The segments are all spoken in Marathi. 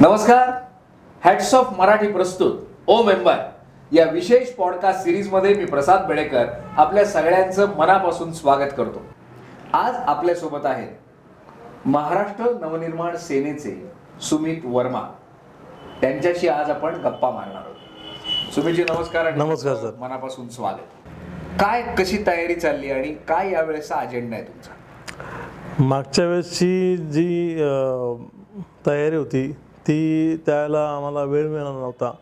नमस्कार. हॅट्स ऑफ मराठी प्रस्तुत. ओ मेंबर. या विशेष पॉडकास्ट सिरीजमध्ये मी प्रसाद बेडेकर आपल्या सगळ्यांचं मनापासून स्वागत करतो. आज आपल्यासोबत आहेत महाराष्ट्र नवनिर्माण सेनेचे सुमित वर्मा. त्यांच्याशी आज आपण गप्पा मारणार आहोत. सुमितजी नमस्कार नमस्कार, सर. मनापासून स्वागत. काय कशी तयारी चालली आणि काय यावेळेचा अजेंडा आहे तुमचा? मागच्या वेळेसची जी तयारी होती ती त्याला आम्हाला वेळ मिळाला नव्हता.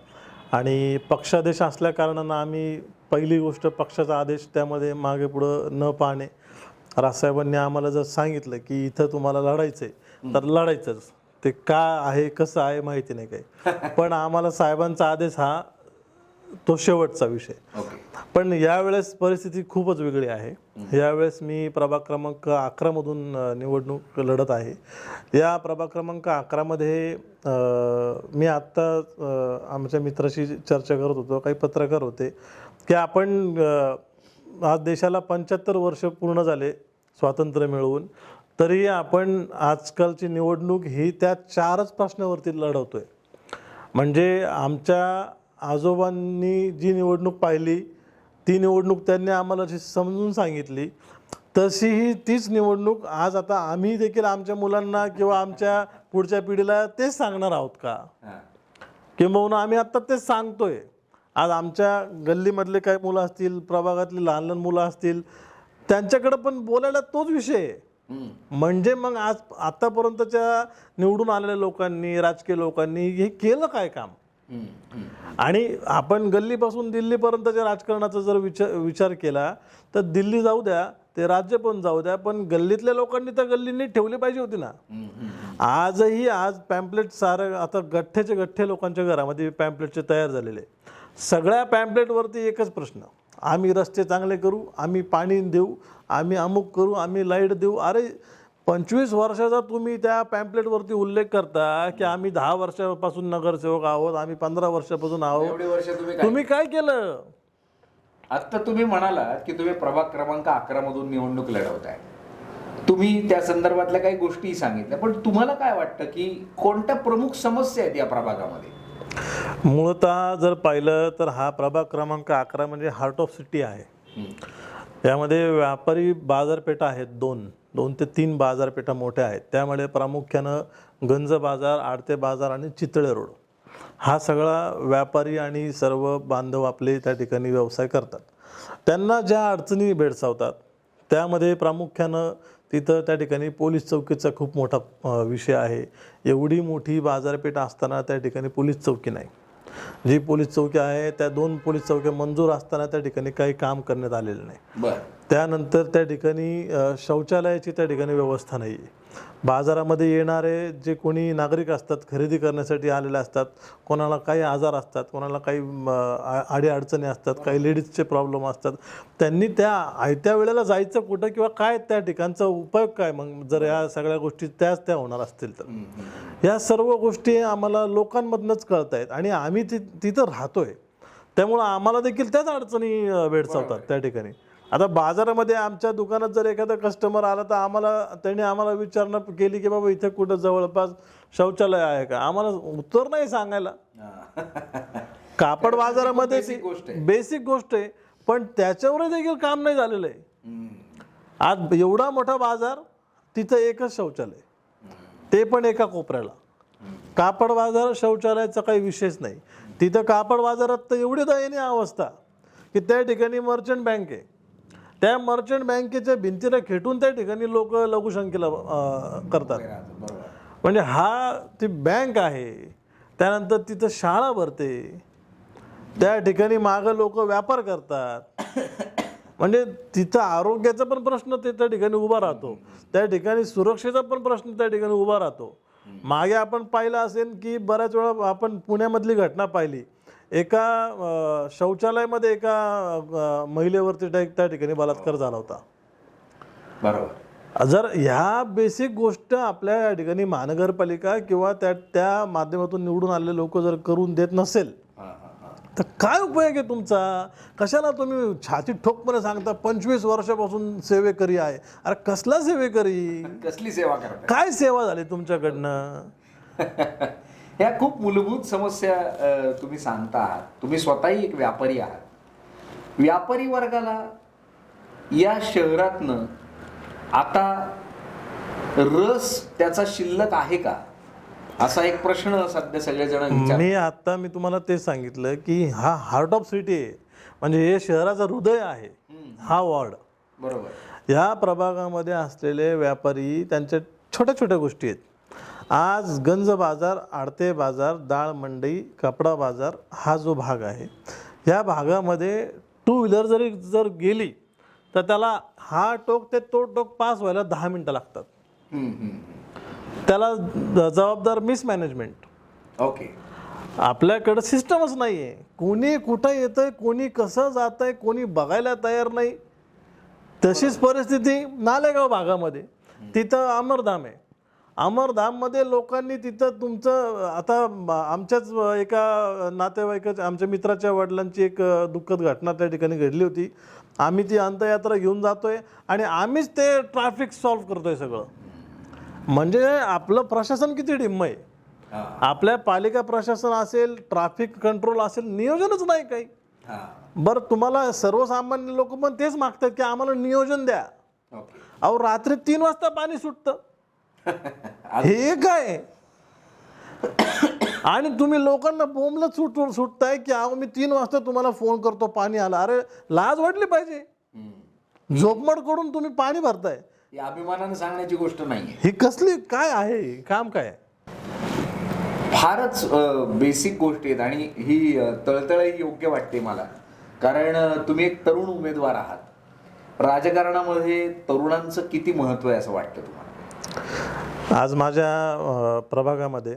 आणि पक्षादेश असल्या कारणानं आम्ही पहिली गोष्ट पक्षाचा आदेश त्यामध्ये मागे पुढं न पाहणे. राजसाहेबांनी आम्हाला जर सांगितलं की इथं तुम्हाला लढायचं आहे तर लढायचंच. ते का आहे कसं आहे माहिती नाही काही. पण आम्हाला साहेबांचा आदेश हा तो शेवटचा विषय. पण यावेळेस परिस्थिती खूपच वेगळी आहे. यावेळेस मी प्रभाग क्रमांक अकरामधून निवडणूक लढत आहे. या प्रभाग क्रमांक अकरामध्ये मी आत्ता आमच्या मित्राशी चर्चा करत होतो काही पत्रकार होते. की आपण आज देशाला पंच्याहत्तर वर्ष पूर्ण झाले स्वातंत्र्य मिळवून तरी आपण आजकालची निवडणूक ही त्या चारच प्रश्नावरती लढवतोय. म्हणजे आमच्या आजोबांनी जी निवडणूक पाहिली ती निवडणूक त्यांनी आम्हाला जी समजून सांगितली तशी ही तीच निवडणूक आज आता आम्ही देखील आमच्या मुलांना किंवा आमच्या पुढच्या पिढीला तेच सांगणार आहोत का किंबहुना आम्ही आत्ता तेच सांगतोय आज आमच्या गल्लीमधले काही मुलं असतील प्रभागातली लहान लहान मुलं असतील त्यांच्याकडे पण बोलायला तोच विषय आहे. म्हणजे मग आज आतापर्यंतच्या निवडून आलेल्या लोकांनी राजकीय लोकांनी हे केलं काय काम. आणि आपण गल्लीपासून दिल्लीपर्यंतच्या राजकारणाचा जर विचार विचार केला तर दिल्ली जाऊ द्या ते राज्य पण जाऊ द्या पण गल्लीतल्या लोकांनी तर गल्लींनी ठेवली पाहिजे होती ना. आजही आज पॅम्पलेट सारं आता गठ्ठेचे गठ्ठे लोकांच्या घरामध्ये पॅम्पलेटचे तयार झालेले सगळ्या पॅम्पलेटवरती एकच प्रश्न आम्ही रस्ते चांगले करू आम्ही पाणी देऊ आम्ही अमुक करू आम्ही लाइट देऊ अरे पंचवीस वर्षाचा तुम्ही त्या पॅम्पलेटवरती उल्लेख करता की आम्ही दहा वर्षापासून नगरसेवक आहोत आम्ही पंधरा वर्षापासून आहोत. एवढी वर्ष तुम्ही काय तुम्ही काय केलं? आता तुम्ही म्हणालात की तुम्ही प्रभाग क्रमांक अकरा मधून निवडणूक लढवताय. तुम्ही त्या संदर्भातल्या काही गोष्टी सांगितल्या पण तुम्हाला काय वाटतं की कोणत्या प्रमुख समस्या आहेत या प्रभागामध्ये? मूळतः जर पाहिलं तर हा प्रभाग क्रमांक अकरा म्हणजे हार्ट ऑफ सिटी आहे. हम्म. यामध्ये व्यापारी बाजारपेठा आहेत दोन. दोन ते तीन बाजारपेठा मोठ्या आहेत. त्यामुळे प्रामुख्यानं गंज बाजार आडते बाजार आणि चितळे रोड. हा सगळा व्यापारी आणि सर्व बांधव आपले त्या ठिकाणी व्यवसाय करतात. त्यांना ज्या अडचणी भेडसावतात त्यामध्ये प्रामुख्यानं तिथं त्या ठिकाणी पोलीस चौकीचा खूप मोठा विषय आहे. एवढी मोठी बाजारपेठ असताना त्या ठिकाणी पोलीस चौकी नाही. जी पोलीस चौकी आहे त्या दोन पोलीस चौक्या मंजूर असताना त्या ठिकाणी काही काम करण्यात आलेलं नाही. त्यानंतर त्या ठिकाणी शौचालयाची त्या ठिकाणी व्यवस्था नाही बाजारामध्ये येणारे जे कोणी नागरिक असतात खरेदी करण्यासाठी आलेले असतात कोणाला काही आजार असतात कोणाला काही अडीअडचणी असतात काही लेडीजचे प्रॉब्लेम असतात त्यांनी त्या आयत्या वेळेला जायचं कुठं किंवा काय त्या ठिकाणचा उपयोग काय? मग जर या सगळ्या गोष्टी त्याच त्या होणार असतील तर. या सर्व गोष्टी आम्हाला लोकांमधनंच कळत आहेत आणि आम्ही ति तिथं राहतोय. त्यामुळं आम्हाला देखील त्याच अडचणी भेडसावतात त्या ठिकाणी. आता बाजारामध्ये आमच्या दुकानात जर एखादा कस्टमर आला तर आम्हाला त्याने आम्हाला विचारणा केली की बाबा इथे कुठं जवळपास शौचालय आहे का? आम्हाला उत्तर नाही सांगायला. कापड बाजारामध्ये. बेसिक गोष्ट आहे. पण त्याच्यावर देखील काम नाही झालेलं आहे. आज एवढा मोठा बाजार तिथं एकच शौचालय. ते पण एका कोपऱ्याला. कापड बाजार शौचालयाचा काही विषयच नाही. तिथं कापड बाजारात तर एवढी दयनीय अवस्था की त्या ठिकाणी मर्चंट बँक आहे. त्या मर्चंट बँकेच्या भिंतीला खेटून त्या ठिकाणी लोक लघुशंकेला करतात. म्हणजे हा ती बँक आहे त्यानंतर तिथं शाळा भरते त्या ठिकाणी मागं लोक व्यापार करतात. म्हणजे तिथं आरोग्याचा पण प्रश्न ते त्या ठिकाणी उभा राहतो. त्या ठिकाणी सुरक्षेचा पण प्रश्न त्या ठिकाणी उभा राहतो. मागे आपण पाहिलं असेल की बऱ्याच वेळा आपण पुण्यामधली घटना पाहिली. एका शौचालयामध्ये एका महिलेवरती त्या ठिकाणी बलात्कार झाला होता. बरोबर. जर ह्या बेसिक गोष्ट आपल्या या ठिकाणी महानगरपालिका किंवा त्या त्या माध्यमातून निवडून आलेले लोक जर करून देत नसेल हा, हा, हा. तर काय उपयोग आहे तुमचा? कशाला तुम्ही छाती ठोकपणे सांगता पंचवीस वर्षापासून सेवेकरी आहे. अरे कसला सेवेकरी? कसली सेवा काय सेवा झाली तुमच्याकडनं? ह्या खूप मूलभूत समस्या तुम्ही सांगता आहात. तुम्ही स्वतःही एक व्यापारी आहात. व्यापारी वर्गाला या शहरातनं आता रस त्याचा शिल्लक आहे का? असा एक प्रश्न सध्या सगळेजण मी आता मी तुम्हाला तेच सांगितलं की हा हार्ट ऑफ सिटी आहे. म्हणजे हे शहराचं हृदय आहे. हा वॉर्ड बरोबर. या प्रभागामध्ये असलेले व्यापारी त्यांच्या छोट्या छोट्या गोष्टी आहेत. आज गंज बाजार आडते बाजार डाळ मंडई कपडा बाजार हा जो भाग आहे या भागामध्ये टू व्हीलर जरी जर गेली तर त्याला हा टोक ते तो टोक पास व्हायला दहा मिनटं लागतात. त्याला जबाबदार मिसमॅनेजमेंट ओके. आपल्याकडं सिस्टमच नाही आहे कोणी कुठं येतंय कोणी कसं जात आहे कोणी बघायला तयार नाही. तशीच परिस्थिती नालेगाव भागामध्ये. तिथं अमरधाम आहे. अमरधाममध्ये लोकांनी तिथं तुमचं आता आमच्याच एका नातेवाईकाच्या आमच्या मित्राच्या वडिलांची एक दुःखद घटना त्या ठिकाणी घडली होती. आम्ही ती अंतयात्रा घेऊन जातोय आणि आम्हीच ते ट्रॅफिक सॉल्व्ह करतोय सगळं. म्हणजे आपलं प्रशासन किती डिम्म आहे? आपल्या पालिका प्रशासन असेल ट्रॅफिक कंट्रोल असेल नियोजनच नाही काही. बरं तुम्हाला सर्वसामान्य लोक पण तेच मागतात की आम्हाला नियोजन द्या. अहो रात्री तीन वाजता पाणी सुटतं. हे काय? आणि तुम्ही लोकांना बोंबलत सुट सुटताय की अहो मी तीन वाजता तुम्हाला फोन करतो पाणी आलं. अरे लाज वाटली पाहिजे. झोपमड करून तुम्ही पाणी भरताय. ही अभिमानाने सांगण्याची गोष्ट नाहीये. ही कसली काय आहे? काम काय? फारच बेसिक गोष्टी आहेत आणि ही तळतळही योग्य वाटते मला. कारण तुम्ही एक तरुण उमेदवार आहात. राजकारणामध्ये तरुणांचं किती महत्त्व आहे असं वाटतं तुम्हाला? आज माझ्या प्रभागामध्ये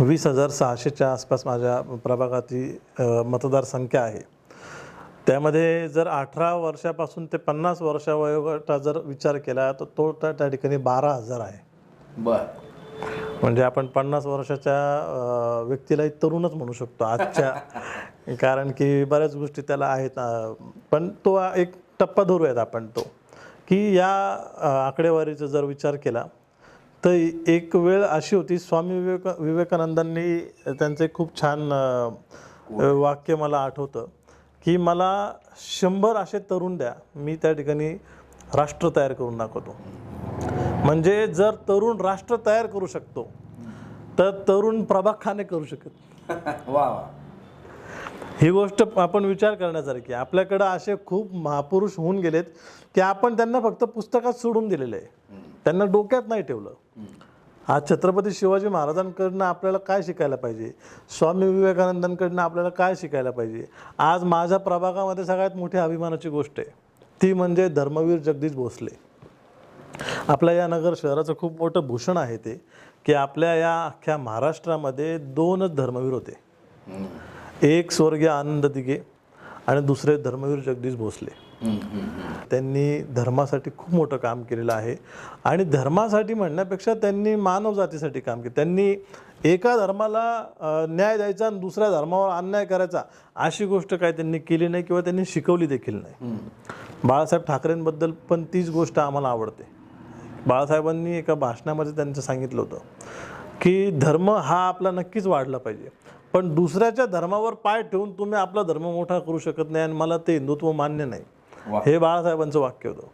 वीस हजार सहाशेच्या आसपास माझ्या प्रभागाची मतदारसंख्या आहे. त्यामध्ये जर अठरा वर्षापासून ते पन्नास वर्षा वयोगटा जर विचार केला तर तो त्या ठिकाणी बारा हजार आहे. बर. म्हणजे आपण पन्नास वर्षाच्या व्यक्तीलाही तरुणच म्हणू शकतो आजच्या. कारण की बऱ्याच गोष्टी त्याला आहेत पण तो एक टप्पा धरूयात आपण तो. की या आकडेवारीचा जर विचार केला तर एक वेळ अशी होती स्वामी विवेक विवेकानंदांनी त्यांचं खूप छान वाक्य मला आठवतं की मला शंभर असे तरुण द्या मी त्या ठिकाणी राष्ट्र तयार करून दाखवतो. म्हणजे जर तरुण राष्ट्र तयार करू शकतो तर तरुण प्रभाग खाने करू शकत. वा वा. ही गोष्ट आपण विचार करण्यासारखी आपल्याकडं असे खूप महापुरुष होऊन गेलेत की आपण त्यांना फक्त पुस्तकात सोडून दिलेलं आहे. त्यांना डोक्यात नाही ठेवलं. आज छत्रपती शिवाजी महाराजांकडनं आपल्याला काय शिकायला पाहिजे? स्वामी विवेकानंदांकडनं आपल्याला काय शिकायला पाहिजे? आज माझ्या प्रभागामध्ये सगळ्यात मोठी अभिमानाची गोष्ट आहे. ती म्हणजे धर्मवीर जगदीश भोसले. आपल्या या नगर शहराचं खूप मोठं भूषण आहे ते की आपल्या या अख्ख्या महाराष्ट्रामध्ये दोनच धर्मवीर होते. एक स्वर्गीय आनंद दिघे आणि दुसरे धर्मवीर जगदीश भोसले. त्यांनी धर्मासाठी खूप मोठं काम केलेलं आहे. आणि धर्मासाठी म्हणण्यापेक्षा त्यांनी मानवजातीसाठी काम केलं. त्यांनी एका धर्माला न्याय द्यायचा आणि दुसऱ्या धर्मावर अन्याय करायचा अशी गोष्ट काय त्यांनी केली नाही किंवा त्यांनी शिकवली देखील नाही. बाळासाहेब ठाकरेंबद्दल पण तीच गोष्ट आम्हाला आवडते. बाळासाहेबांनी एका भाषणामध्ये त्यांचं सांगितलं होतं की धर्म हा आपला नक्कीच वाढला पाहिजे. पण दुसऱ्याच्या धर्मावर पाय ठेवून तुम्ही आपला धर्म मोठा करू शकत नाही आणि मला ते हिंदुत्व मान्य नाही. हे बाळासाहेबांचं वाक्य होतं.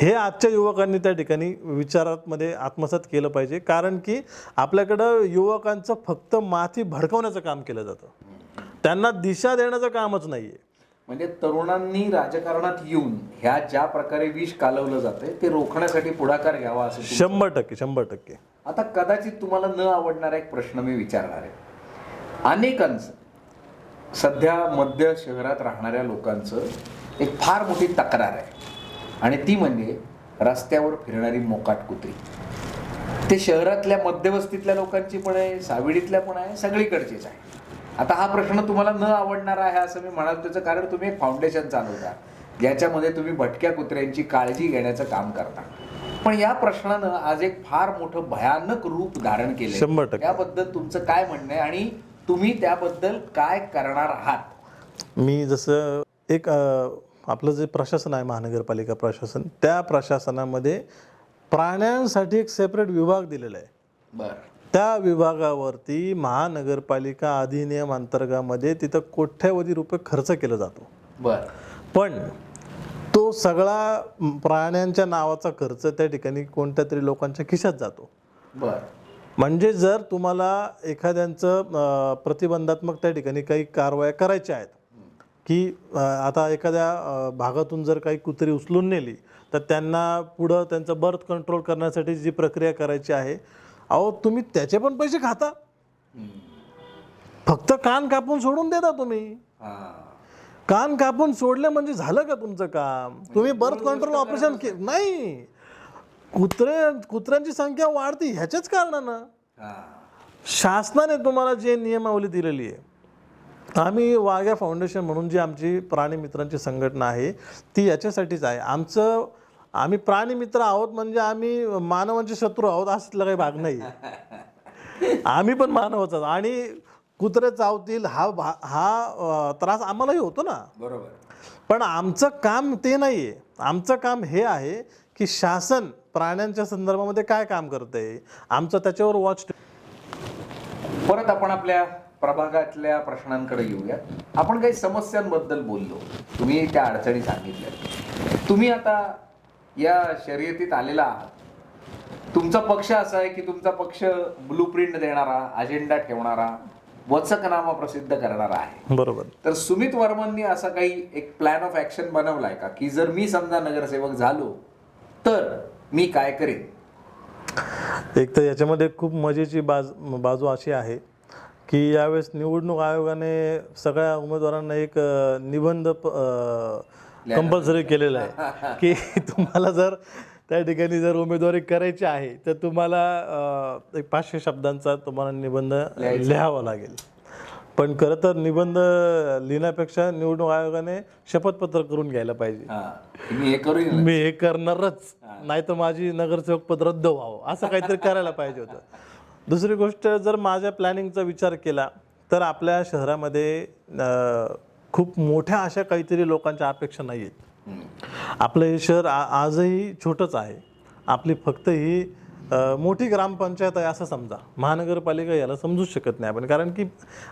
हे आजच्या युवकांनी त्या ठिकाणी विचारामध्ये आत्मसात केलं पाहिजे. कारण की आपल्याकडं युवकांचं फक्त माथी भडकवण्याचं काम केलं जातं. त्यांना दिशा देण्याचं कामच नाही आहे म्हणजे तरुणांनी राजकारणात येऊन ह्या ज्या प्रकारे विष कालवलं जातंय ते रोखण्यासाठी पुढाकार घ्यावा असं शंभर टक्के शंभर टक्के. आता कदाचित तुम्हाला न आवडणारा एक प्रश्न मी विचारणार आहे. अनेकांचं सध्या मध्य शहरात राहणाऱ्या लोकांचं एक फार मोठी तक्रार आहे. आणि ती म्हणजे रस्त्यावर फिरणारी मोकाट कुत्री. ते शहरातल्या मध्यवस्तीतल्या लोकांची पण आहे साविडीतल्या पण आहे सगळीकडचीच आहे. आता हा प्रश्न तुम्हाला न आवडणारा आहे असं मी म्हणाल त्याचं कारण तुम्ही एक फाउंडेशन चालवता. ज्याच्यामध्ये तुम्ही भटक्या कुत्र्यांची काळजी घेण्याचं काम करता. पण या प्रश्नानं आज एक फार मोठं भयानक रूप धारण केलं टक्के. त्याबद्दल तुमचं काय म्हणणं आहे? आणि तुम्ही त्याबद्दल काय करणार आहात? मी जसं एक आपलं जे प्रशासन आहे महानगरपालिका प्रशासन त्या प्रशासनामध्ये प्राण्यांसाठी एक सेपरेट विभाग दिलेला आहे. बर. त्या विभागावरती महानगरपालिका अधिनियम अंतर्गामध्ये तिथं कोट्यावधी रुपये खर्च केला जातो. बर. पण तो सगळा प्राण्यांच्या नावाचा खर्च त्या ठिकाणी कोणत्या तरी लोकांच्या खिशात जातो. बर. म्हणजे जर तुम्हाला एखाद्यांचं प्रतिबंधात्मक त्या ठिकाणी काही कारवाया करायच्या आहेत की आता एखाद्या भागातून जर काही कुत्री उचलून नेली तर त्यांना पुढं त्यांचं बर्थ कंट्रोल करण्यासाठी जी प्रक्रिया करायची आहे अहो तुम्ही त्याचे पण पैसे खाता. फक्त कान कापून सोडून देता तुम्ही. कान कापून सोडले म्हणजे झालं का तुमचं काम? तुम्ही बर्थ कंट्रोल ऑपरेशन नाही. कुत्रे कुत्र्यांची संख्या वाढते ह्याच्याच कारणानं. शासनाने तुम्हाला जे नियमावली दिलेली आहे आम्ही वाघ्या फाउंडेशन म्हणून जी आमची प्राणी मित्रांची संघटना आहे ती याच्यासाठीच आहे. आमचं आम्ही प्राणी मित्र आहोत म्हणजे आम्ही मानवांचे शत्रू आहोत असलं काही भाग नाही. आम्ही पण मानवच आहोत. आणि कुत्रे चावतील हा भा- हा त्रास आम्हालाही होतो ना. बरोबर. पण आमचं काम ते नाही आहे आमचं काम हे आहे की शासन प्राण्यांच्या संदर्भामध्ये काय काम करतंय? आमचं त्याच्यावर वॉच परत आपण आपल्या प्रभागातल्या प्रश्नांकडे येऊया आपण काही समस्यांबद्दल बोललो. तुम्ही त्या अडचणी सांगितल्या. तुम्ही आता या शर्यतीत आलेला आहात. तुमचा पक्ष असा आहे की तुमचा पक्ष ब्लू प्रिंट देणारा अजेंडा ठेवणारा वचकनामा प्रसिद्ध करणारा आहे. बरोबर. तर सुमित वर्मननी असा काही एक प्लॅन ऑफ ऍक्शन बनवलाय का? की जर मी समजा नगरसेवक झालो तर मी काय करेन? एक तर याच्यामध्ये खूप मजेची बाज बाजू अशी आहे की यावेळेस निवडणूक आयोगाने सगळ्या उमेदवारांना एक निबंध कंपल्सरी केलेला आहे की तुम्हाला जर त्या ठिकाणी जर उमेदवारी करायची आहे तर तुम्हाला एक पाचशे शब्दांचा तुम्हाला निबंध लिहावा लागेल. पण खरं तर निबंध लिहिण्यापेक्षा निवडणूक आयोगाने शपथपत्र करून घ्यायला पाहिजे. मी हे करू मी हे करणारच. नाही तर माझी नगरसेवक पद रद्द व्हावं. असं काहीतरी करायला पाहिजे होतं. दुसरी गोष्ट जर माझ्या प्लॅनिंगचा विचार केला तर आपल्या शहरामध्ये खूप मोठ्या अशा काहीतरी लोकांच्या अपेक्षा नाही आहेत आपलं हे शहर आजही छोटंच आहे. आपली फक्त ही मोठी ग्रामपंचायत आहे असं समजा. महानगरपालिका याला समजूच शकत नाही आपण. कारण की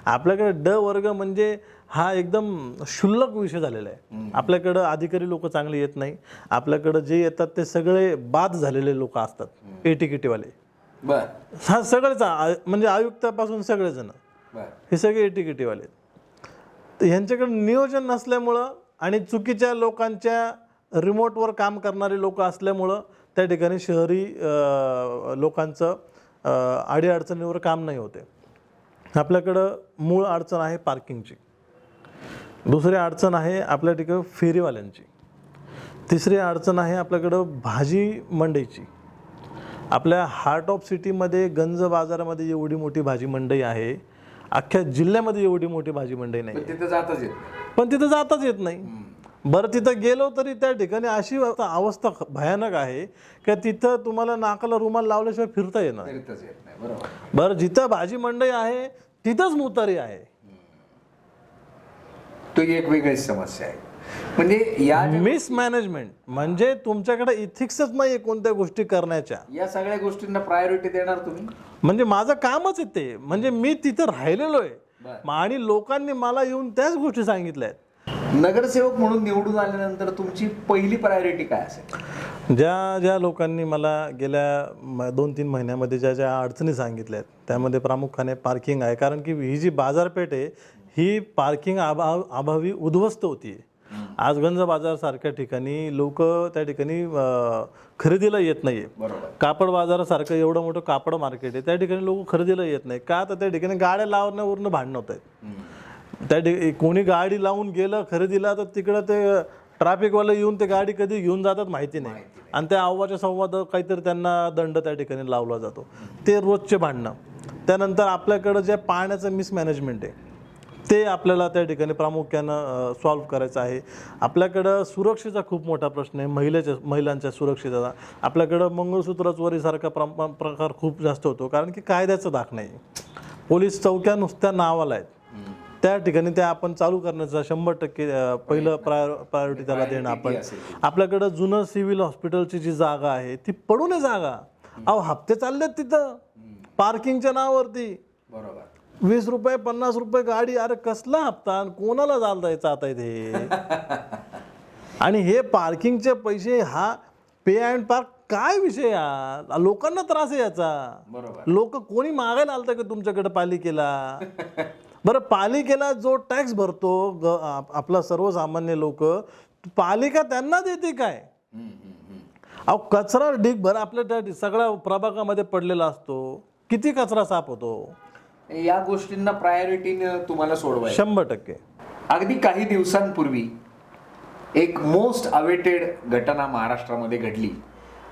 आपल्याकडे ड वर्ग म्हणजे हा एकदम क्षुल्लक विषय झालेला आहे. आपल्याकडं अधिकारी लोक चांगले येत नाही. आपल्याकडं जे येतात ते सगळे बाद झालेले लोक असतात. एटीकिटीवाले. हा सगळेच म्हणजे आयुक्तापासून सगळेजण. हे सगळे एटीकिटीवाले तर ह्यांच्याकडे नियोजन नसल्यामुळं आणि चुकीच्या लोकांच्या रिमोटवर काम करणारे लोक असल्यामुळं त्या ठिकाणी शहरी लोकांचं अडीअडचणीवर काम नाही होते. आपल्याकडं मूळ अडचण आहे पार्किंगची. दुसरी अडचण आहे आपल्या ठिकाणी फेरीवाल्यांची. तिसरी अडचण आहे आपल्याकडं भाजी मंडईची. आपल्या हार्ट ऑफ सिटीमध्ये गंज बाजारामध्ये एवढी मोठी भाजी मंडई आहे. अख्ख्या जिल्ह्यामध्ये एवढी मोठी भाजी मंडई नाही पण तिथं जातच येत नाही. बरं तिथं गेलो तरी त्या ठिकाणी अशी अवस्था भयानक आहे की तिथं तुम्हाला नाकाला रुमाल लावल्याशिवाय फिरता येणार बरं जिथं भाजी मंडई आहे तिथंच मुतारी आहे. तो एक वेगळीच समस्या आहे. म्हणजे या मिसमॅनेजमेंट म्हणजे तुमच्याकडे इथिक्सच नाही कोणत्या गोष्टी करण्याच्या. या सगळ्या गोष्टींना प्रायोरिटी देणार तुम्ही? म्हणजे माझं कामच आहे ते. म्हणजे मी तिथं राहिलेलो आहे. आणि लोकांनी मला येऊन त्याच गोष्टी सांगितल्या आहेत नगरसेवक म्हणून निवडून आल्यानंतर तुमची पहिली प्रायोरिटी काय असेल? ज्या ज्या लोकांनी मला गेल्या दोन तीन महिन्यामध्ये ज्या ज्या अडचणी सांगितल्या आहेत त्यामध्ये प्रामुख्याने पार्किंग आहे. कारण की ही जी बाजारपेठ आहे ही पार्किंग अभाव अभावी उद्ध्वस्त होती आज गंज बाजार सारख्या ठिकाणी लोक त्या ठिकाणी खरेदीला येत बरोबर. कापड बाजारासारखं एवढं मोठं कापड मार्केट आहे त्या ठिकाणी लोक खरेदीला येत नाही का? तर त्या ठिकाणी गाड्या लावण्यावरनं भांडणं होत आहेत. त्या ठिक कोणी गाडी लावून गेलं खरेदीला तर तिकडं ते ट्रॅफिकवाले येऊन ते गाडी कधी घेऊन जातात माहिती नाही. आणि त्या अव्वाच्या संवाद काहीतरी त्यांना दंड त्या ठिकाणी लावला जातो. ते रोजचे भांडणं. त्यानंतर आपल्याकडं जे पाण्याचं मिसमॅनेजमेंट आहे ते आपल्याला त्या ठिकाणी प्रामुख्यानं सॉल्व्ह करायचं आहे. आपल्याकडं सुरक्षेचा खूप मोठा प्रश्न आहे महिलेच्या महिलांच्या सुरक्षेचा. आपल्याकडं मंगळसूत्र चोरीसारखा प्र प्रकार खूप जास्त होतो कारण की कायद्याचं दाख नाही पोलीस चौक्या नुसत्या नावाला आहेत. त्या ठिकाणी त्या आपण चालू करण्याचा शंभर टक्के पहिलं प्राय प्रायोरिटी त्याला देणं आपण. आपल्याकडं जुनं सिव्हिल हॉस्पिटलची जी जागा आहे ती पडून आहे जागा. अहो हप्ते चाललेत तिथं. पार्किंगच्या नावावरती. बरोबर. वीस रुपये पन्नास रुपये गाडी अरे कसला हप्ता आणि कोणाला चालता आता इथे? आणि हे पार्किंगचे पैसे हा पे अँड पार्क काय विषय हा? लोकांना त्रास आहे याचा. लोक कोणी मागायला आलतं का तुमच्याकडे पालिकेला? बरं पालिकेला जो टॅक्स भरतो ग- आप- आपला सर्वसामान्य लोक पालिका त्यांना देते काय. अहो कचरा ढीग भर आपल्या त्या सगळ्या प्रभागामध्ये पडलेला असतो. किती कचरा साफ होतो? या गोष्टींना प्रायोरिटीने तुम्हाला सोडवायचं. शंभर टक्के. अगदी काही दिवसांपूर्वी एक मोस्ट अवेटेड घटना महाराष्ट्रामध्ये घडली.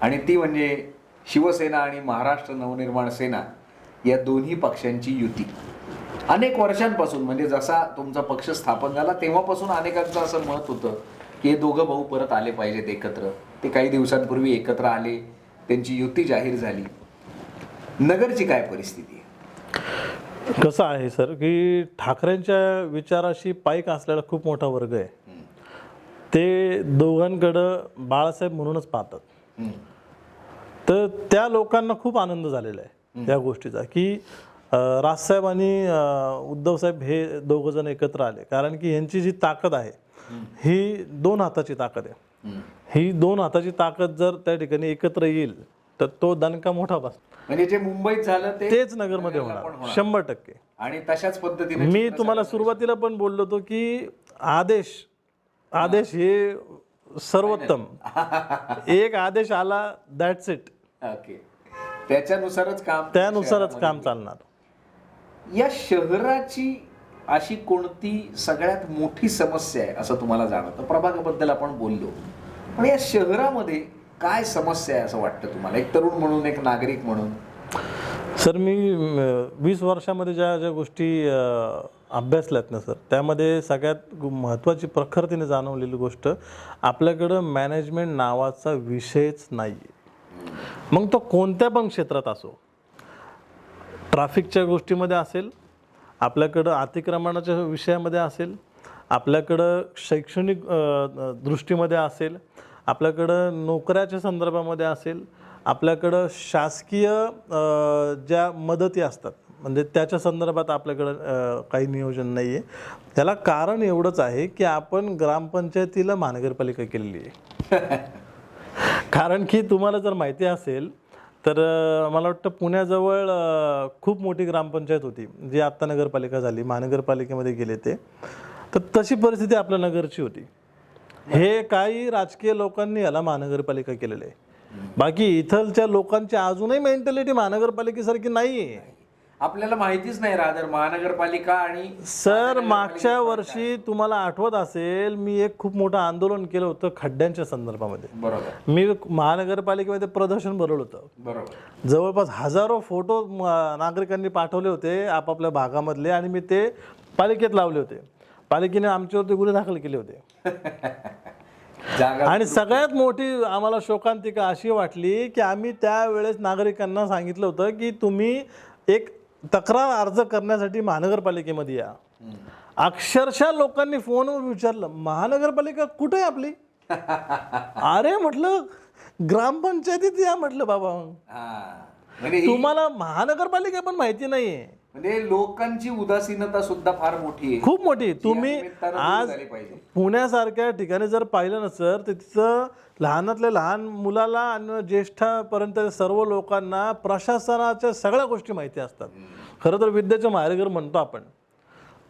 आणि ती म्हणजे शिवसेना आणि महाराष्ट्र नवनिर्माण सेना या दोन्ही पक्षांची युती. अनेक वर्षांपासून म्हणजे जसा तुमचा पक्ष स्थापन झाला तेव्हापासून अनेकांचं असं मत होतं की हे दोघं भाऊ परत आले पाहिजेत एकत्र. ते काही दिवसांपूर्वी एकत्र आले त्यांची युती जाहीर झाली. नगरची काय परिस्थिती आहे? कसं आहे सर की ठाकरेंच्या विचाराशी पाईक असलेला खूप मोठा वर्ग आहे. ते दोघांकडं बाळासाहेब म्हणूनच पाहतात. तर त्या लोकांना खूप आनंद झालेला आहे त्या गोष्टीचा की राजसाहेब आणि उद्धवसाहेब हे दोघं जण एकत्र आले. कारण की यांची जी ताकद आहे ही दोन हाताची ताकद आहे. ही दोन हाताची ताकद जर त्या ठिकाणी एकत्र येईल तर तो दणका मोठा बस म्हणजे जे मुंबईत झालं तेच नगरमध्ये होणार. शंभर टक्के. आणि तशाच पद्धतीने मी तुम्हाला सुरुवातीला पण बोललो होतो की आदेश आदेश हे सर्वोत्तम. एक आदेश आला दॅट्स इट ओके. त्याच्यानुसारच काम त्यानुसारच काम चालणार. या शहराची अशी कोणती सगळ्यात मोठी समस्या आहे असं तुम्हाला जाणवतं? प्रभागाबद्दल आपण बोललो. पण या शहरामध्ये काय समस्या आहे असं वाटतं तुम्हाला? एक तरुण म्हणून एक नागरिक म्हणून. सर मी वीस वर्षामध्ये ज्या ज्या गोष्टी अभ्यासल्यात ना सर त्यामध्ये सगळ्यात महत्त्वाची प्रखरतेने जाणवलेली गोष्ट आपल्याकडं मॅनेजमेंट नावाचा विषयच नाही आहे मग तो कोणत्या पण क्षेत्रात असो ट्रॅफिकच्या गोष्टीमध्ये असेल आपल्याकडं अतिक्रमणाच्या विषयामध्ये असेल आपल्याकडं शैक्षणिक दृष्टीमध्ये असेल आपल्याकडं नोकऱ्याच्या संदर्भामध्ये असेल आपल्याकडं शासकीय ज्या मदती असतात म्हणजे त्याच्या संदर्भात आपल्याकडं काही नियोजन नाही आहे त्याला कारण एवढंच आहे की आपण ग्रामपंचायतीला महानगरपालिका केलेली आहे. कारण की तुम्हाला जर माहिती असेल तर मला वाटतं पुण्याजवळ खूप मोठी ग्रामपंचायत होती जी आत्ता नगरपालिका झाली महानगरपालिकेमध्ये गेले ते. तर तशी परिस्थिती आपल्या नगरची होती. हे काही राजकीय लोकांनी याला महानगरपालिका केलेलं आहे. बाकी इथलच्या लोकांची अजूनही मेंटॅलिटी महानगरपालिकेसारखी नाही आहे आपल्याला माहितीच नाही रादर महानगरपालिका आणि सर मागच्या वर्षी तुम्हाला आठवत असेल मी एक खूप मोठं आंदोलन केलं होतं खड्ड्यांच्या संदर्भामध्ये. बरोबर. मी महानगरपालिकेमध्ये प्रदर्शन भरवलं होतं. बरोबर. जवळपास हजारो फोटो नागरिकांनी पाठवले होते आपापल्या भागामधले आणि मी ते पालिकेत लावले होते. पालिकेने आमच्यावरती गुन्हे दाखल केले होते. आणि सगळ्यात मोठी आम्हाला शोकांतिका अशी वाटली की आम्ही त्यावेळेस नागरिकांना सांगितलं होतं की तुम्ही एक तक्रार अर्ज करण्यासाठी महानगरपालिकेमध्ये या. अक्षरशः लोकांनी फोनवर विचारलं महानगरपालिका कुठे आहे आपली? अरे म्हटलं ग्रामपंचायतीत या म्हटलं बाबा. म्हणजे तुम्हाला महानगरपालिका पण माहिती नाहीये. म्हणजे लोकांची उदासीनता सुद्धा फार मोठी आहे. खूप मोठी. तुम्ही आज पुण्यासारख्या ठिकाणी जर पाहिलं ना सर तर तिथं लहानातल्या लहान मुलाला आणि ज्येष्ठापर्यंत सर्व लोकांना प्रशासनाच्या सगळ्या गोष्टी माहिती असतात. खरं तर विद्येचं माहेरघर म्हणतो आपण.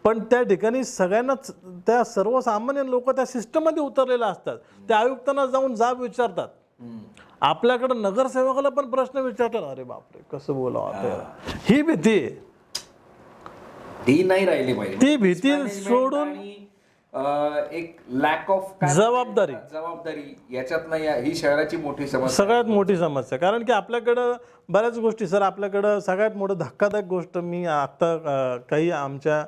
पण त्या ठिकाणी सगळ्यांनाच त्या सर्वसामान्य लोक त्या सिस्टममध्ये उतरलेले असतात. त्या आयुक्तांना जाऊन जाब विचारतात. आपल्याकडं नगरसेवकाला पण प्रश्न विचारतात. अरे बापरे कसं बोलावं ही भीती आहे. ही नाही राहिली पाहिजे. ती भीती सोडून एक लॅक ऑफ जबाबदारी. जबाबदारी याच्यात नाही ही शहराची मोठी समस्या सगळ्यात मोठी समस्या. कारण की आपल्याकडं बऱ्याच गोष्टी सर आपल्याकडं सगळ्यात मोठं धक्कादायक गोष्ट मी आत्ता काही आमच्या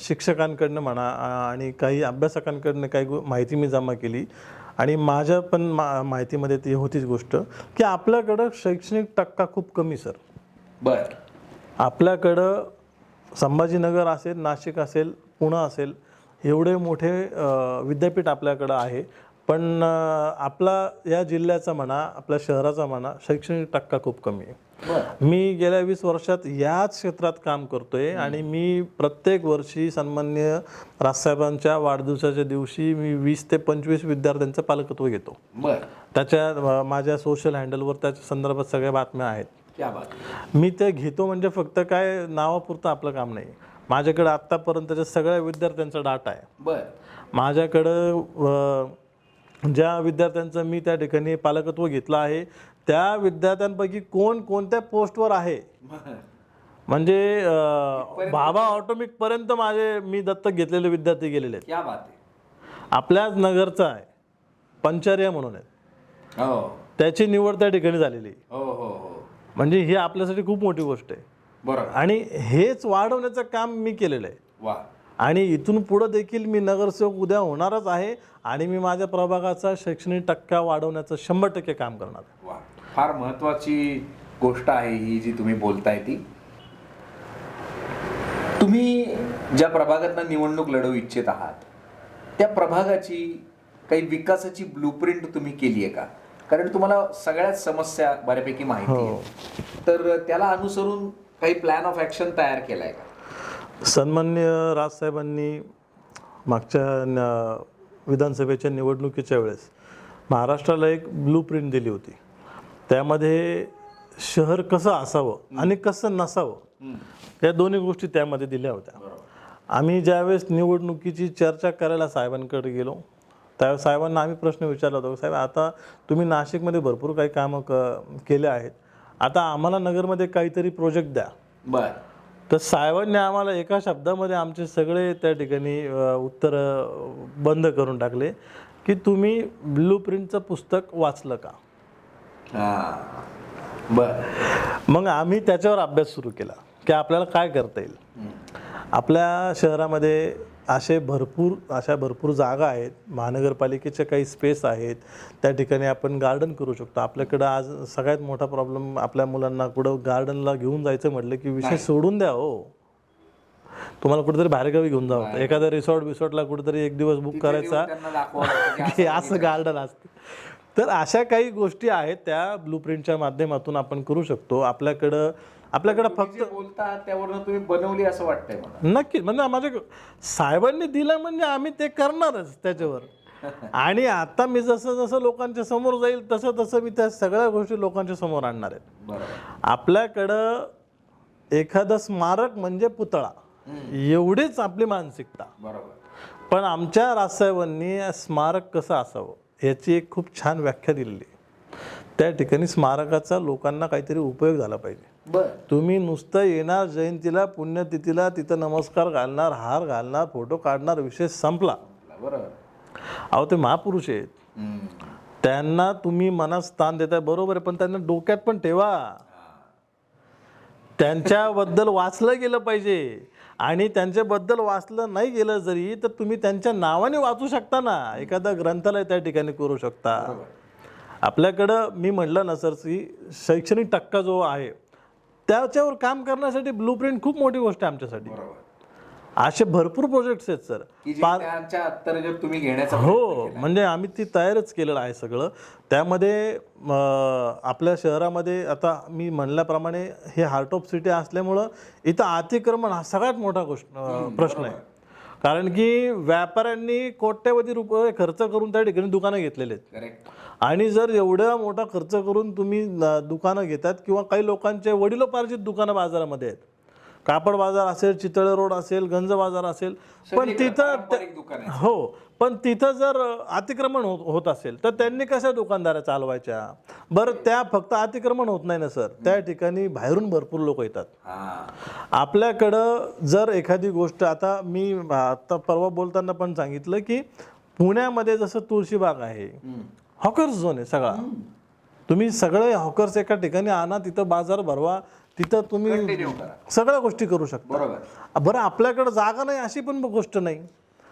शिक्षकांकडनं म्हणा आणि काही अभ्यासकांकडनं काही माहिती मी जमा केली. आणि माझ्या पण मा माहितीमध्ये ती होतीच गोष्ट की आपल्याकडं शैक्षणिक टक्का खूप कमी सर. बर. आपल्याकडं संभाजीनगर असेल नाशिक असेल पुणं असेल एवढे मोठे विद्यापीठ आपल्याकडं आहे. पण आपला या जिल्ह्याचा म्हणा आपल्या शहराचा म्हणा शैक्षणिक टक्का खूप कमी आहे. मी गेल्या वीस वर्षात याच क्षेत्रात काम करतोय आणि मी प्रत्येक वर्षी सन्मान्य राजसाहेबांच्या वाढदिवसाच्या दिवशी मी वीस ते पंचवीस विद्यार्थ्यांचं पालकत्व घेतो. त्याच्या माझ्या सोशल हँडलवर त्याच्या संदर्भात सगळ्या बातम्या आहेत. क्या बात मी ते घेतो म्हणजे फक्त काय नावापुरतं आपलं काम नाही. माझ्याकडे आत्तापर्यंतच्या सगळ्या विद्यार्थ्यांचा डाटा आहे. बरं. माझ्याकडं ज्या विद्यार्थ्यांचं मी त्या ठिकाणी पालकत्व घेतलं आहे त्या विद्यार्थ्यांपैकी कोण कोणत्या पोस्टवर आहे? म्हणजे भाभा ऑटोमिक पर्यंत माझे मी दत्तक घेतलेले विद्यार्थी गेलेले आहेत. क्या बात आहे आपल्याच नगरचा आहे पंचार्या म्हणून आहे. हो. त्याची निवड त्या ठिकाणी झालेली. हो हो हो. म्हणजे ही आपल्यासाठी खूप मोठी गोष्ट आहे. बरोबर. आणि हेच वाढवण्याचं काम मी केलेलं आहे. वा. आणि इथून पुढं देखील मी नगरसेवक उद्या होणारच आहे आणि मी माझ्या प्रभागाचा शैक्षणिक टक्का वाढवण्याचं शंभर टक्के काम करणार आहे. वा. फार महत्वाची गोष्ट आहे ही जी तुम्ही बोलताय ती. तुम्ही ज्या प्रभागातनं निवडणूक लढवू इच्छित आहात त्या प्रभागाची काही विकासाची ब्लूप्रिंट तुम्ही केली आहे का? कारण तुम्हाला सगळ्याच समस्या बऱ्यापैकी माहिती आहे. तर त्याला अनुसरून काही प्लॅन ऑफ ऍक्शन तयार केलाय का? सन्मान्य राजसाहेबांनी मागच्या विधानसभेच्या निवडणुकीच्या वेळेस महाराष्ट्राला एक ब्लू प्रिंट दिली होती. त्यामध्ये शहर कसं असावं आणि कसं नसावं या दोन्ही गोष्टी त्यामध्ये दिल्या होत्या. आम्ही ज्यावेळेस निवडणुकीची चर्चा करायला साहेबांकडे गेलो त्यावेळेस साहेबांना आम्ही प्रश्न विचारला होता साहेब आता तुम्ही नाशिकमध्ये भरपूर काही कामं क केले आहेत. आता आम्हाला नगरमध्ये काहीतरी प्रोजेक्ट द्या. बर. तर साहेबांनी आम्हाला एका शब्दामध्ये आमचे सगळे त्या ठिकाणी उत्तर बंद करून टाकले की तुम्ही ब्लू प्रिंटचं पुस्तक वाचलं का? हा. बर. मग आम्ही त्याच्यावर अभ्यास सुरू केला की आपल्याला काय करता येईल. आपल्या शहरामध्ये असे भरपूर अशा भरपूर जागा आहेत. महानगरपालिकेचे काही स्पेस आहेत. त्या ठिकाणी आपण गार्डन करू शकतो. आपल्याकडं आज सगळ्यात मोठा प्रॉब्लेम आपल्या मुलांना कुठं गार्डनला घेऊन जायचं म्हटलं की विषय सोडून द्या हो. तुम्हाला कुठेतरी बाहेरगावी घेऊन जावं. एखाद्या रिसॉर्ट बिसॉर्टला कुठेतरी एक दिवस बुक करायचा. की असं गार्डन असतं. तर अशा काही गोष्टी आहेत त्या ब्लू प्रिंटच्या माध्यमातून आपण करू शकतो. आपल्याकडं आपल्याकडं फक्त बोलता त्यावरनं तुम्ही बनवली असं वाटतंय मला. नक्की म्हणजे माझ्या साहेबांनी दिलं म्हणजे आम्ही ते करणारच त्याच्यावर. आणि आता मी जसं जसं लोकांच्या समोर जाईल तसं तसं मी त्या सगळ्या गोष्टी लोकांच्या समोर आणणार आहेत आपल्याकडं एखादं स्मारक म्हणजे पुतळा. एवढीच आपली मानसिकता. बरोबर. पण आमच्या राजसाहेबांनी स्मारक कसं असावं? याची एक खूप छान व्याख्या दिलेली. त्या ठिकाणी स्मारकाचा लोकांना काहीतरी उपयोग झाला पाहिजे. तुम्ही नुसतं येणार जयंतीला पुण्यतिथीला तिथं नमस्कार घालणार हार घालणार फोटो काढणार विषय संपला. बरोबर. अहो ते महापुरुष आहेत. त्यांना तुम्ही मनात स्थान देताय बरोबर आहे पण त्यांना डोक्यात पण ठेवा. त्यांच्याबद्दल वाचलं गेलं पाहिजे. आणि त्यांच्याबद्दल वाचलं नाही गेलं जरी तर तुम्ही त्यांच्या नावाने वाचू शकता ना. एखादा ग्रंथालय त्या ठिकाणी करू शकता. आपल्याकडं मी म्हटलं ना सर की शैक्षणिक टक्का जो आहे त्याच्यावर काम करण्यासाठी ब्लू प्रिंट खूप मोठी गोष्ट आहे आमच्यासाठी. असे भरपूर प्रोजेक्ट्स आहेत सर की जे त्यांच्या अंतर्गत तुम्ही घेण्याचा हो म्हणजे आम्ही ती तयारच केलेलं आहे सगळं. त्यामध्ये आपल्या शहरामध्ये आता मी म्हणल्याप्रमाणे हे हार्ट ऑफ सिटी असल्यामुळं इथं अतिक्रमण हा सगळ्यात मोठा गोष्ट अं, प्रश्न आहे. कारण की व्यापाऱ्यांनी कोट्यवधी रुपये खर्च करून त्या ठिकाणी दुकानं घेतलेले आहेत. करेक्ट आणि जर एवढा मोठा खर्च करून तुम्ही न- दुकानं घेतात किंवा काही लोकांचे वडिलोपार्जित दुकानं बाजारामध्ये आहेत कापड बाजार असेल चितळे रोड असेल गंज बाजार असेल पण तिथं हो पण तिथं जर अतिक्रमण होत होत असेल तर त्यांनी कशा दुकानदाऱ्या चालवायच्या? बरं त्या फक्त अतिक्रमण होत नाही ना सर. त्या ठिकाणी बाहेरून भरपूर लोक येतात. हा. आपल्याकडं जर एखादी गोष्ट आता मी आता परवा बोलताना पण सांगितलं की पुण्यामध्ये जसं तुळशीबाग आहे हॉकर्स झोन आहे सगळा. तुम्ही सगळे हॉकर्स एका ठिकाणी आणा तिथं बाजार भरवा तिथं तुम्ही कंटिन्यू करा. सगळ्या गोष्टी करू शकता. बरोबर. बरं आपल्याकडं जागा नाही अशी पण गोष्ट नाही.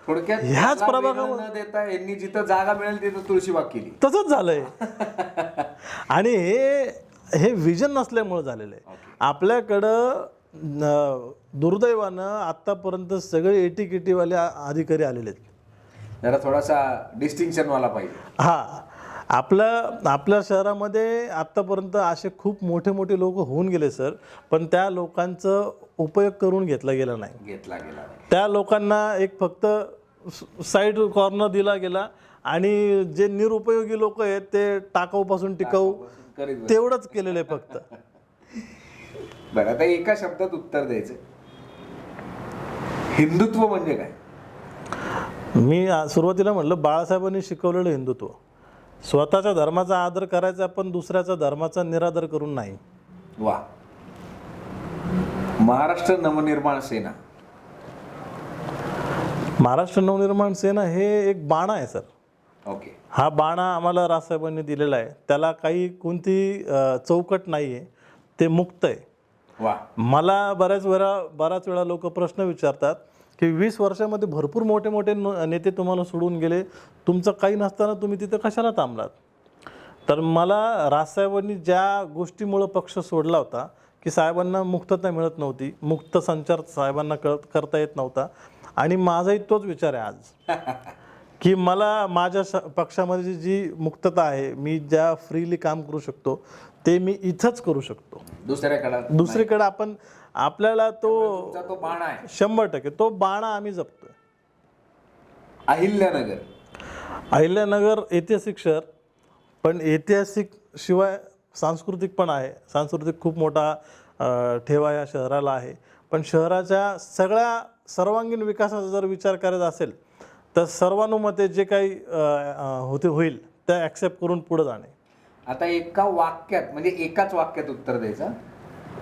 थोडक्यात ह्याच वेगळं न देता यांनी जिथं जागा मिळेल तिथं तुळशीबाग केली. तसंच झालंय. आणि हे हे विजन नसल्यामुळे झालेलं आहे. आपल्याकडं न- दुर्दैवानं आत्तापर्यंत सगळे एटी किटीवाले अधिकारी आलेले आहेत. जरा थोडासा डिस्टिंक्शन वाला पाहिजे. हा. आपल्या आपल्या शहरामध्ये आत्तापर्यंत असे खूप मोठे मोठे लोक होऊन गेले सर. पण त्या लोकांचं उपयोग करून घेतला गेला नाही. घेतला गेला नाही. त्या लोकांना एक फक्त साईड कॉर्नर दिला गेला आणि जे निरुपयोगी लोक आहेत ते टाकाऊपासून टिकाऊ करीत बस. तेवढंच केलेलं आहे फक्त. बरं आता एका शब्दात उत्तर द्यायचं. हिंदुत्व म्हणजे काय? मी आ- सुरुवातीला म्हटलं बाळासाहेबांनी शिकवलेलं हिंदुत्व. स्वतःच्या धर्माचा आदर करायचा पण दुसऱ्याच्या धर्माचा निरादर करून नाही. वा. महाराष्ट्र नवनिर्माण सेना. महाराष्ट्र नवनिर्माण सेना हे एक बाणा आहे सर. ओके. हा बाणा आम्हाला राजसाहेबांनी दिलेला आहे. त्याला काही कोणती अ, चौकट नाही आहे ते मुक्त आहे. वा. मला बऱ्याच वेळा बऱ्याच वेळा लोक प्रश्न विचारतात की वीस वर्षामध्ये भरपूर मोठे मोठे नेते तुम्हाला सोडून गेले. तुमचं काही नसताना तुम्ही तिथं कशाला थांबलात? तर मला राजसाहेबांनी ज्या गोष्टीमुळं पक्ष सोडला होता की साहेबांना मुक्तता मिळत नव्हती मुक्त संचार साहेबांना कळ करता येत नव्हता. आणि माझाही तोच विचार आहे आज. की मला माझ्या पक्षामध्ये जी मुक्तता आहे मी ज्या फ्रीली काम करू शकतो ते मी इथंच करू शकतो. दुसऱ्याकडे दुसरीकडे आपण आपल्याला तो तुमचा तो बाण आहे. शंभर टक्के. तो बाणा आम्ही जपतोय. अहिल्यानगर. अहिल्यानगर ऐतिहासिक शहर पण ऐतिहासिक शिवाय सांस्कृतिक पण आहे. सांस्कृतिक खूप मोठा अ, ठेवा या शहराला आहे. पण शहराच्या सगळ्या सर्वांगीण विकासाचा जर विचार करायचा असेल तर सर्वानुमते जे काही अ, अ, होते होईल ते ॲक्सेप्ट करून पुढे जाणे. आता एका वाक्यात म्हणजे एकाच वाक्यात उत्तर द्यायचं.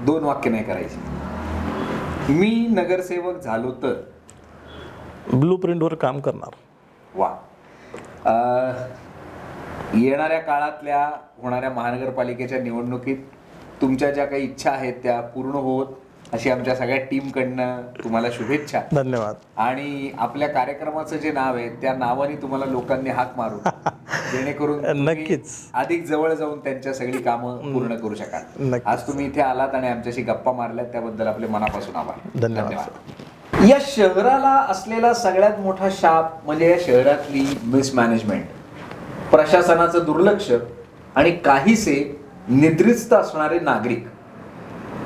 दोन वाक्य नाही करायची. मी नगरसेवक झालो तर? ब्लू प्रिंटवर काम करणार. वा. येणाऱ्या काळातल्या होणाऱ्या महानगरपालिकेच्या निवडणुकीत तुमच्या ज्या काही इच्छा आहेत त्या पूर्ण होत. अशी आमच्या सगळ्या टीमकडनं तुम्हाला शुभेच्छा. धन्यवाद. आणि आपल्या कार्यक्रमाचं जे नाव आहे त्या नावाने तुम्हाला लोकांनी हाक मारू जेणेकरून नक्कीच. अधिक जवळ जाऊन त्यांच्या सगळी कामं पूर्ण करू शकाल. आज तुम्ही इथे आलात आणि आमच्याशी गप्पा मारल्यात त्याबद्दल आपले मनापासून आभार. धन्यवाद, या शहराला असलेला सगळ्यात मोठा शाप म्हणजे या शहरातली मिसमॅनेजमेंट प्रशासनाचं दुर्लक्ष आणि काहीसे निद्रिस्त असणारे नागरिक.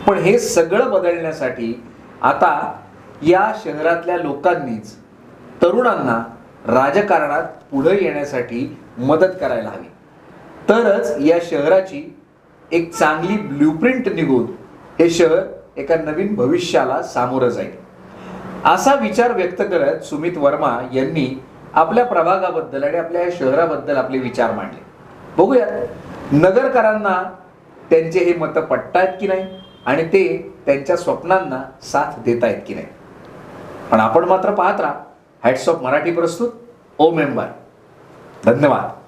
पण हे सगळं बदलण्यासाठी आता या शहरातल्या लोकांनीच तरुणांना राजकारणात पुढे येण्यासाठी मदत करायला हवी. तरच या शहराची एक चांगली ब्ल्यूप्रिंट निघून हे शहर एका नवीन भविष्याला सामोरं जाईल. असा विचार व्यक्त करत सुमित वर्मा यांनी आपल्या प्रभागाबद्दल आणि आपल्या या शहराबद्दल आपले विचार मांडले. बघूयात नगरकरांना त्यांचे हे मतं पटतायत की नाही आणि ते त्यांच्या स्वप्नांना साथ देत आहेत की नाही? पण आपण मात्र पाहत राहा. हॅट्स ऑफ मराठी प्रस्तुत ओ मेंबर धन्यवाद